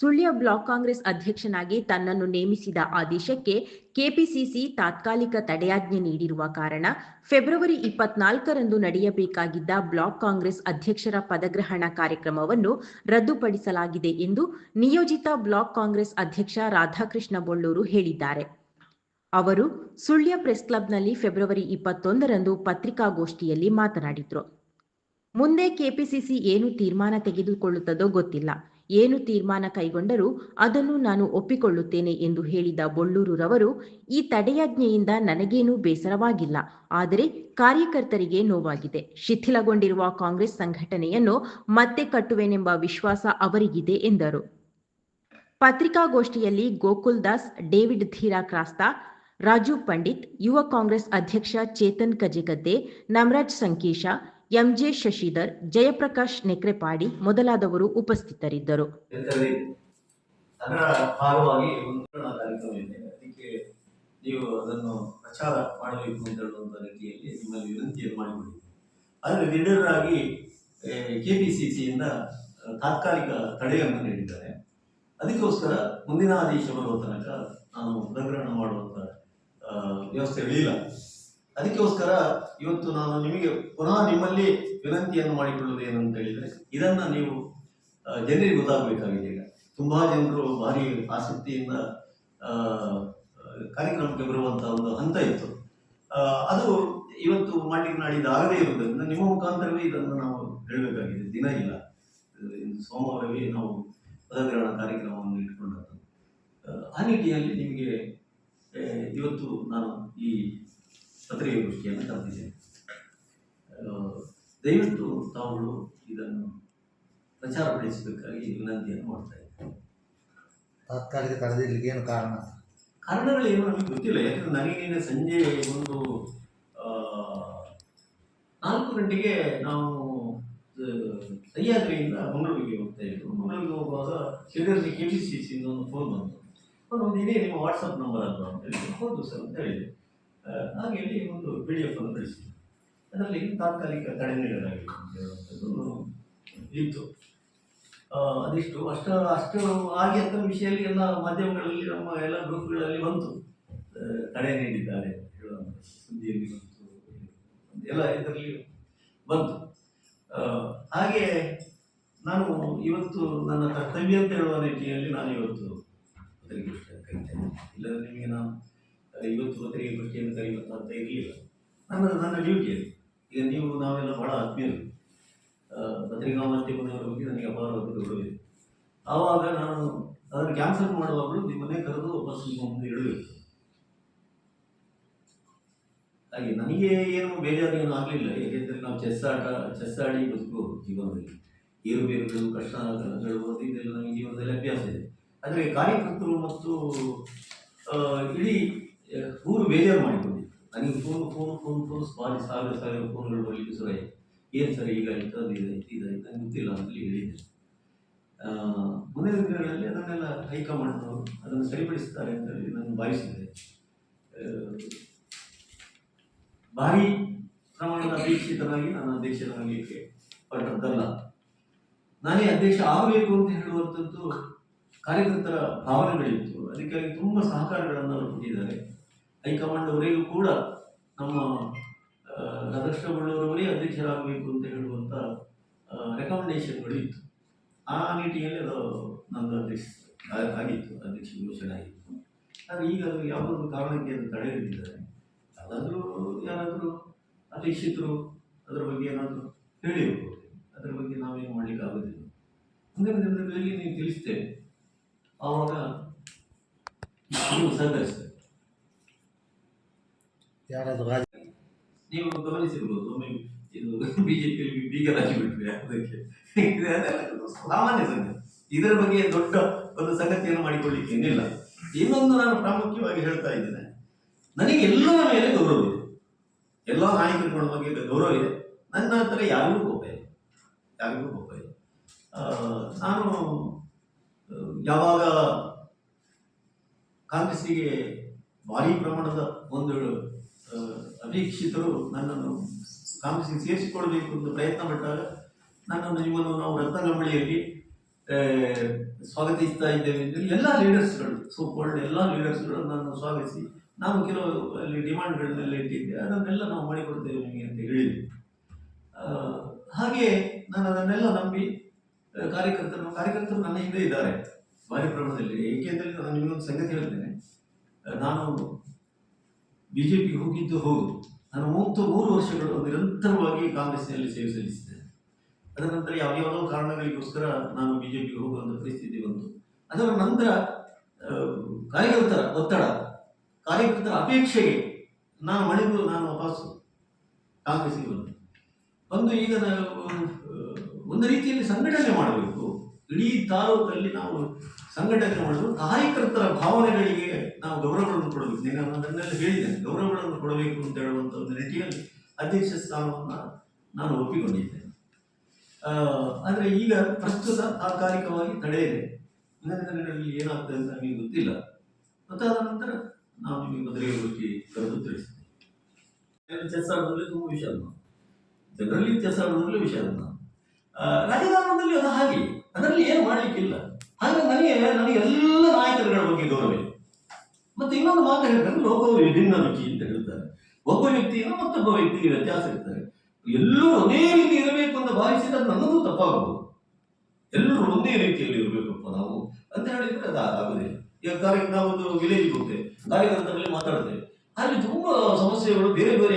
Sullia block Congress ಅಧ್ಯಕ್ಷನಾಗಿ ತನ್ನನ್ನು ನೇಮಿಸಿದ ಆದೇಶಕ್ಕೆ ಕೆಪಿಸಿಸಿ ತಾತ್ಕಾಲಿಕ ತಡೆಯಾಜ್ಞೆ ನೀಡಿರುವ ಕಾರಣ ಫೆಬ್ರವರಿ ಇಪ್ಪತ್ನಾಲ್ಕರಂದು ನಡೆಯಬೇಕಾಗಿದ್ದ ಬ್ಲಾಕ್ ಕಾಂಗ್ರೆಸ್ ಅಧ್ಯಕ್ಷರ ಪದಗ್ರಹಣ ಕಾರ್ಯಕ್ರಮವನ್ನು ರದ್ದುಪಡಿಸಲಾಗಿದೆ ಎಂದು ನಿಯೋಜಿತ ಬ್ಲಾಕ್ ಕಾಂಗ್ರೆಸ್ ಅಧ್ಯಕ್ಷ ರಾಧಾಕೃಷ್ಣ ಬೊಳ್ಳೂರು ಹೇಳಿದ್ದಾರೆ. ಅವರು ಸುಳ್ಯ ಪ್ರೆಸ್ ಕ್ಲಬ್ನಲ್ಲಿ ಫೆಬ್ರವರಿ ಇಪ್ಪತ್ತೊಂದರಂದು ಪತ್ರಿಕಾಗೋಷ್ಠಿಯಲ್ಲಿ ಮಾತನಾಡಿದರು. ಮುಂದೆ ಕೆಪಿಸಿಸಿ ಏನು ತೀರ್ಮಾನ ತೆಗೆದುಕೊಳ್ಳುತ್ತದೋ ಗೊತ್ತಿಲ್ಲ. ಏನು ತೀರ್ಮಾನ ಕೈಗೊಂಡರೂ ಅದನ್ನು ನಾನು ಒಪ್ಪಿಕೊಳ್ಳುತ್ತೇನೆ ಎಂದು ಹೇಳಿದ ಬೊಳ್ಳೂರುರವರು, ಈ ತಡೆಯಾಜ್ಞೆಯಿಂದ ನನಗೇನೂ ಬೇಸರವಾಗಿಲ್ಲ. ಆದರೆ ಕಾರ್ಯಕರ್ತರಿಗೆ ನೋವಾಗಿದೆ. ಶಿಥಿಲಗೊಂಡಿರುವ ಕಾಂಗ್ರೆಸ್ ಸಂಘಟನೆಯನ್ನು ಮತ್ತೆ ಕಟ್ಟುವೆನೆಂಬ ವಿಶ್ವಾಸ ಅವರಿಗಿದೆ ಎಂದರು. ಪತ್ರಿಕಾಗೋಷ್ಠಿಯಲ್ಲಿ ಗೋಕುಲ್ ದಾಸ್, ಡೇವಿಡ್ ಧೀರಾ ಕ್ರಾಸ್ತಾ ರಾಜು ಪಂಡಿತ್, ಯುವ ಕಾಂಗ್ರೆಸ್ ಅಧ್ಯಕ್ಷ ಚೇತನ್ ಕಜೆಗದ್ದೆ, ನಮರಾಜ್ ಸಂಕೇಶ ಎಂಜೆ ಶಶಿಧರ್, ಜಯಪ್ರಕಾಶ್ ನೆಕ್ರೆಪಾಡಿ ಮೊದಲಾದವರು ಉಪಸ್ಥಿತರಿದ್ದರು. ಅದರ ಭಾಗವಾಗಿ ಒಂದು ಕಾರ್ಯಕ್ರಮ ಅದಕ್ಕೆ ನೀವು ಅದನ್ನು ಪ್ರಚಾರ ಮಾಡಬೇಕು ಅಂತ ಹೇಳುವಂಥ ರೀತಿಯಲ್ಲಿ ನಿಮ್ಮಲ್ಲಿ ವಿನಂತಿಯನ್ನು ಮಾಡಿಕೊಳ್ಳಿ ಆದರೆ ಲೀಡರಾಗಿ ಕೆ ಪಿ ಸಿ ಸಿಯಿಂದ ತಾತ್ಕಾಲಿಕ ತಡೆಯನ್ನು ನೀಡಿದ್ದಾರೆ. ಅದಕ್ಕೋಸ್ಕರ ಮುಂದಿನ ಆದೇಶ ಬರುವ ತನಕ ನಾನು ಪ್ರಕರಣ ಮಾಡುವಂಥ ವ್ಯವಸ್ಥೆ ಇರಲಿಲ್ಲ ಅದಕ್ಕೋಸ್ಕರ ಇವತ್ತು ನಾನು ನಿಮಗೆ ಪುನಃ ನಿಮ್ಮಲ್ಲಿ ವಿನಂತಿಯನ್ನು ಮಾಡಿಕೊಳ್ಳುವುದು ಏನಂತ ಹೇಳಿದ್ರೆ, ಇದನ್ನ ನೀವು ಜನರಿಗೆ ಗೊತ್ತಾಗಬೇಕಾಗಿದೆ ಈಗ. ತುಂಬಾ ಜನರು ಭಾರಿ ಆಸಕ್ತಿಯಿಂದ ಕಾರ್ಯಕ್ರಮಕ್ಕೆ ಬರುವಂತಹ ಒಂದು ಹಂತ ಇತ್ತು. ಅದು ಇವತ್ತು ಮಾಡ್ಲಿಕ್ಕೆ ನಾಡಿದ್ದು ಆಗದೇ ಇರುವುದರಿಂದ ನಿಮ್ಮ ಮುಖಾಂತರವೇ ಇದನ್ನು ನಾವು ಹೇಳಬೇಕಾಗಿದೆ. ದಿನ ಇಲ್ಲ. ಸೋಮವಾರವೇ ನಾವು ಪದಗ್ರಹಣ ಕಾರ್ಯಕ್ರಮವನ್ನು ಇಟ್ಕೊಂಡದ್ದು. ಆ ನಿಟ್ಟಿನಲ್ಲಿ ನಿಮಗೆ ಇವತ್ತು ನಾನು ಈ ಪತ್ರಿಕಾಗೋಷ್ಠಿಯನ್ನು ಕರೆದಿದ್ದೇನೆ. ದಯವಿಟ್ಟು ತಾವುಗಳು ಇದನ್ನು ಪ್ರಚಾರಪಡಿಸಬೇಕಾಗಿ ವಿನಂತಿಯನ್ನು ಮಾಡ್ತಾ ಇದ್ದೇನೆ. ತಾತ್ಕಾಲಿಕ ತಡೆದಿರ್ಲಿಕ್ಕೆ ಏನು ಕಾರಣ? ಕಾರಣಗಳೇನು ನನಗೆ ಗೊತ್ತಿಲ್ಲ. ಯಾಕಂದ್ರೆ ನನಗೆ ನಿನ್ನೆ ಸಂಜೆ ಒಂದು ನಾಲ್ಕು ಗಂಟೆಗೆ ನಾವು ಸಹ್ಯಾದ್ರಿಯಿಂದ ಮಂಗಳೂರಿಗೆ ಹೋಗ್ತಾ ಇದ್ದರು ಮಂಗಳೂರಿಗೆ ಹೋಗುವಾಗ ಶ್ರೀಧರ್ಜಿ ಕೆ ಪಿ ಸಿ ಸಿಯಿಂದ ಒಂದು ಫೋನ್ ಬಂತು. ಒಂದು ಇದೇ ನಿಮ್ಮ ವಾಟ್ಸಪ್ ನಂಬರ್ ಅಲ್ವಾ ಅಂತ ಹೇಳಿ ಹೌದು ಸರ್ ಅಂತ ಹೇಳಿದೆ ಹಾಗೆ ಹೇಳಿ ಒಂದು ಪಿ ಡಿ ಎಫ್ ಅನ್ನು ಕಳಿಸಿದೆ ಅದರಲ್ಲಿ ತಾತ್ಕಾಲಿಕ ತಡೆ ಹೇಳುವಂಥದ್ದು ಇತ್ತು ಅದಿಷ್ಟು. ಅಷ್ಟು ಅಷ್ಟು ಹಾಗೆ ಅಂತ ವಿಷಯದಲ್ಲಿ ಎಲ್ಲ ಮಾಧ್ಯಮಗಳಲ್ಲಿ, ನಮ್ಮ ಎಲ್ಲ ಗ್ರೂಪ್ಗಳಲ್ಲಿ ಬಂತು. ತಡೆ ನೀಡಿದ್ದಾರೆ ಸುದ್ದಿಯಲ್ಲಿ ಬಂತು. ಎಲ್ಲ ಇದರಲ್ಲಿ ಬಂತು. ಹಾಗೆ ನಾನು ಇವತ್ತು ನನ್ನ ಕರ್ತವ್ಯ ಅಂತ ಹೇಳುವ ರೀತಿಯಲ್ಲಿ ನಾನು ಇವತ್ತು ಅದಕ್ಕೆ ಇಲ್ಲದ್ರೆ ನಿಮಗೆ ನಾನು ಆ, ಇವತ್ತು ಪತ್ರಿಕಾಗೋಷ್ಠಿಯನ್ನು ಐವತ್ತು ಅಂತ ಇರಲಿಲ್ಲ. ನನ್ನ ನನ್ನ ಡ್ಯೂಟಿಯಲ್ಲಿ ಈಗ ನೀವು ನಾವೆಲ್ಲ ಬಹಳ ಆತ್ಮೀಯರು. ಪತ್ರಿಕಾ ಮಾಧ್ಯಮದವರ ಬಗ್ಗೆ ನನಗೆ ಅಪಾರ ಇದೆ ಆವಾಗ ನಾನು ಅದನ್ನು ಕ್ಯಾನ್ಸಲ್ ಮಾಡುವಾಗಲೂ ನಿಮ್ಮನ್ನೇ ಕರೆದು ವಾಪಸ್ ನಿಮ್ಮ ಮುಂದೆ ಇಡಬೇಕು. ಹಾಗೆ ನನಗೆ ಏನು ಬೇಜಾರು ಏನು ಆಗಲಿಲ್ಲ. ಏಕೆಂದರೆ ನಾವು ಚೆಸ್ ಆಟ ಚೆಸ್ ಆಡಿ ಬದುಕು ಜೀವನದಲ್ಲಿ. ಏರುಬೇರುಗಳು ಕಷ್ಟ ಅದು ಇದೆಲ್ಲ ನನಗೆ ಜೀವನದಲ್ಲಿ ಅಭ್ಯಾಸ ಇದೆ. ಆದರೆ ಕಾರ್ಯಕರ್ತರು ಮತ್ತು ಇಡೀ ಊರು ಬೇಜಾರು ಮಾಡಿಕೊಂಡಿತ್ತು ನನಗೆ ಫೋನ್ ಫೋನ್ ಫೋನ್ ಫೋನ್ ಬಾರಿ ಸಾವಿರ ಸಾವಿರ ಫೋನ್ಗಳು ಬರಲಿಕ್ಕೆ ಶುರುವಾಯಿತು ಏನು ಸರ್ ಈಗ ಇಂಥದ್ದು ಅದು ಇದಾಯ್ತು ಇದಾಯ್ತು ನಂಗೆ ಗೊತ್ತಿಲ್ಲ ಅಂತೇಳಿ ಹೇಳಿದೆ ಮುಂದಿನ ದಿನಗಳಲ್ಲಿ ಅದನ್ನೆಲ್ಲ ಹೈಕಮಾಂಡ್ ಅದನ್ನು ಸರಿಪಡಿಸ್ತಾರೆ ಅಂತ ಹೇಳಿ ನಾನು ಭಾವಿಸಿದೆ ಭಾರಿ ಪ್ರಮಾಣದ ಅಪೇಕ್ಷಿತನಾಗಿ ನಾನು ಅಧ್ಯಕ್ಷನಾಗಲಿಕ್ಕೆ ಪಟ್ಟದ್ದಲ್ಲ. ನಾನೇ ಅಧ್ಯಕ್ಷ ಆಗಬೇಕು ಅಂತ ಹೇಳುವಂಥದ್ದು ಕಾರ್ಯಕರ್ತರ ಭಾವನೆಗಳಿತ್ತು. ಅದಕ್ಕಾಗಿ ತುಂಬ ಸಹಕಾರಗಳನ್ನು ಅವರು ಕೊಟ್ಟಿದ್ದಾರೆ. ಹೈಕಮಾಂಡ್ ಅವರಿಗೂ ಕೂಡ ನಮ್ಮ ರದೃಷ್ಟಗೊಳ್ಳುವವರೇ ಅಧ್ಯಕ್ಷರಾಗಬೇಕು ಅಂತ ಹೇಳುವಂಥ ರೆಕಮೆಂಡೇಶನ್ಗಳು ಇತ್ತು ಆ ನಿಟ್ಟಿನಲ್ಲಿ ಅದು ನಂದು ಅಧ್ಯಕ್ಷ ಆಗಿತ್ತು, ಅಧ್ಯಕ್ಷ ಘೋಷಣೆ ಆಗಿತ್ತು. ಆದರೆ ಈಗ ಅದು ಯಾವುದೊಂದು ಕಾರಣಕ್ಕೆ ಅದು ತಡೆ ಹಿಡಿದಿದ್ದಾರೆ. ಯಾರಾದರೂ ಯಾರಾದರೂ ಅಪೇಕ್ಷಿತರು ಅದರ ಬಗ್ಗೆ ಏನಾದರೂ ಹೇಳಿರ್ಬೋದು. ಅದರ ಬಗ್ಗೆ ನಾವೇನು ಮಾಡಲಿಕ್ಕೆ ಆಗೋದಿಲ್ಲ ಮುಂದಿನ ದಿನಗಳಲ್ಲಿ ನೀವು ತಿಳಿಸ್ತೇವೆ ಆವಾಗ ನೀವು ಸಹಕರಿಸ್ತೇವೆ ಯಾರಾದರೂ ರಾಜ ನೀವು ಗಮನಿಸಿರ್ಬೋದು ಇದು ಬಿಜೆಪಿಯಲ್ಲಿ ಬೀಗ ಸಾಮಾನ್ಯ ಸಂಗತಿ. ಇದರ ಬಗ್ಗೆ ದೊಡ್ಡ ಒಂದು ಸಂಗತಿಯನ್ನು ಮಾಡಿಕೊಳ್ಳಿಕ್ಕೆ ಏನಿಲ್ಲ. ಇನ್ನೊಂದು ನಾನು ಪ್ರಾಮುಖ್ಯವಾಗಿ ಹೇಳ್ತಾ ಇದ್ದೇನೆ. ನನಗೆ ಎಲ್ಲರ ಮೇಲೆ ಗೌರವ ಇದೆ. ಎಲ್ಲ ನಾಯಕರುಗಳ ಬಗ್ಗೆ ಗೌರವ ಇದೆ. ನನ್ನ ಹತ್ರ ಯಾರಿಗೂ ಕೋಪ ಇಲ್ಲ. ಯಾರಿಗೂ ಕೋಪ ಇಲ್ಲ. ನಾನು ಯಾವಾಗ ಕಾಂಗ್ರೆಸ್ಸಿಗೆ ಭಾರಿ ಪ್ರಮಾಣದ ಒಂದು ಅಪೇಕ್ಷಿತರು ನನ್ನನ್ನು ಕಾಂಗ್ರೆಸ್ಗೆ ಸೇರಿಸಿಕೊಳ್ಬೇಕು ಅಂತ ಪ್ರಯತ್ನ ಪಟ್ಟಾಗ ನನ್ನನ್ನು ನಿಮ್ಮನ್ನು ನಾವು ರತ್ನಗಂಬಳಿಯಲ್ಲಿ ಸ್ವಾಗತಿಸ್ತಾ ಇದ್ದೇವೆ ಎಲ್ಲ ಲೀಡರ್ಸ್ಗಳು ಸೊ ವರ್ಲ್ಡ್ ಎಲ್ಲ ಲೀಡರ್ಸ್ಗಳು ನನ್ನನ್ನು ಸ್ವಾಗತಿಸಿ, ನಾನು ಕೆಲವು ಅಲ್ಲಿ ಡಿಮಾಂಡ್ಗಳನ್ನೆಲ್ಲ ಇಟ್ಟಿದ್ದೆ, ಅದನ್ನೆಲ್ಲ ನಾವು ಮಾಡಿಕೊಡ್ತೇವೆ ನಿಮಗೆ ಅಂತ ಹೇಳಿದೆ ಹಾಗೆ ನಾನು ಅದನ್ನೆಲ್ಲ ನಂಬಿ ಕಾರ್ಯಕರ್ತರು ಕಾರ್ಯಕರ್ತರು ನನ್ನ ಹಿಂದೆ ಇದ್ದಾರೆ. ಭಾರಿ ಪ್ರಮಾಣದಲ್ಲಿ ಏಕೆಂದರೆ ನಾನು ನಿಮಗೊಂದು ಸಂಗತಿ ಹೇಳ್ತೇನೆ. ನಾನು ಬಿ ಜೆ ಪಿಗೆ ಹೋಗಿದ್ದು ಹೌದು. ನಾನು ಮೂವತ್ತು ಮೂರು ವರ್ಷಗಳು ನಿರಂತರವಾಗಿ ಕಾಂಗ್ರೆಸ್ನಲ್ಲಿ ಸೇವೆ ಸಲ್ಲಿಸಿದ್ದೇನೆ. ಅದರ ನಂತರ ಯಾವ ಯಾವುದೋ ಕಾರಣಗಳಿಗೋಸ್ಕರ ನಾನು ಬಿ ಜೆ ಪಿಗೆ ಹೋಗುವಂಥ ಪರಿಸ್ಥಿತಿ ಬಂತು. ಅದರ ನಂತರ ಕಾರ್ಯಕರ್ತರ ಒತ್ತಡ, ಕಾರ್ಯಕರ್ತರ ಅಪೇಕ್ಷೆಗೆ ನಾನು ಮಣಿದು ನಾನು ವಾಪಸ್ಸು ಕಾಂಗ್ರೆಸ್ಗೆ ಬಂದೆ. ಬಂದು ಈಗ ಒಂದು ರೀತಿಯಲ್ಲಿ ಸಂಘಟನೆ ಮಾಡಬೇಕು. ಇಡೀ ತಾಲೂಕಲ್ಲಿ ನಾವು ಸಂಘಟನೆ ಮಾಡಲು ಕಾರ್ಯಕರ್ತರ ಭಾವನೆಗಳಿಗೆ ನಾವು ಗೌರವಗಳನ್ನು ಕೊಡಬೇಕು. ನೀನು ಅದನ್ನೆಲ್ಲ ಹೇಳಿದ್ದೇನೆ ಗೌರವಗಳನ್ನು ಕೊಡಬೇಕು ಅಂತ ಹೇಳುವಂಥ ಒಂದು ರೀತಿಯಲ್ಲಿ ಅಧ್ಯಕ್ಷ ಸ್ಥಾನವನ್ನು ನಾನು ಒಪ್ಪಿಕೊಂಡಿದ್ದೇನೆ. ಆದರೆ ಈಗ ಪ್ರಸ್ತುತ ತಾತ್ಕಾಲಿಕವಾಗಿ ತಡೆ ಇದೆ ದಿನಗಳಲ್ಲಿ ಏನಾಗ್ತದೆ ಅಂತ ನಮಗೆ ಗೊತ್ತಿಲ್ಲ. ಗೊತ್ತಾದ ನಂತರ ನಾವು ನಿಮಗೆ ಮದುವೆ ಬಗ್ಗೆ ಕರೆದು ತಿಳಿಸ್ತೇವೆ ಚೆಸ್ ಆಡೋದ್ರಲ್ಲಿ ತುಂಬ ಅಲ್ಲ ಜನರಲ್ಲಿ ಚೆಸ್ ಆಡೋದ್ರಲ್ಲಿ ಆ, ರಾಜಕಾರಣದಲ್ಲಿ ಅದು ಹಾಗೆ ಅದರಲ್ಲಿ ಏನು ಮಾಡಲಿಕ್ಕಿಲ್ಲ ಹಾಗೆ ನನಗೆ ನನಗೆ ಎಲ್ಲ ನಾಯಕರುಗಳ ಬಗ್ಗೆ ಗೌರವ ಇದೆ ಮತ್ತೆ ಇನ್ನೊಂದು ಮಾತು ಹೇಳ್ತಾರೆ ಲೋಕವು ವಿಭಿನ್ನ ರುಚಿ ಅಂತ ಹೇಳ್ತಾರೆ ಒಬ್ಬ ವ್ಯಕ್ತಿಯ ಮತ್ತೊಬ್ಬ ವ್ಯಕ್ತಿಗೆ ವ್ಯತ್ಯಾಸ ಇರ್ತಾರೆ ಎಲ್ಲರೂ ಒಂದೇ ರೀತಿ ಇರಬೇಕು ಅಂತ ಭಾವಿಸಿದ ನನ್ನದು ತಪ್ಪಾಗಬಹುದು. ಎಲ್ಲರೂ ಒಂದೇ ರೀತಿಯಲ್ಲಿ ಇರಬೇಕಪ್ಪ ನಾವು ಅಂತ ಹೇಳಿದ್ರೆ ಅದು ಆಗುದಿಲ್ಲ. ಈಗ ಕಾರ್ಯಕ್ರಮ ಒಂದು ವಿಲೇಜ್ ಹೋಗ್ತೇವೆ. ಕಾರ್ಯಕರ್ತರಲ್ಲಿ ಮಾತಾಡ್ತೇವೆ. ಅಲ್ಲಿ ತುಂಬಾ ಸಮಸ್ಯೆಗಳು ಬೇರೆ ಬೇರೆ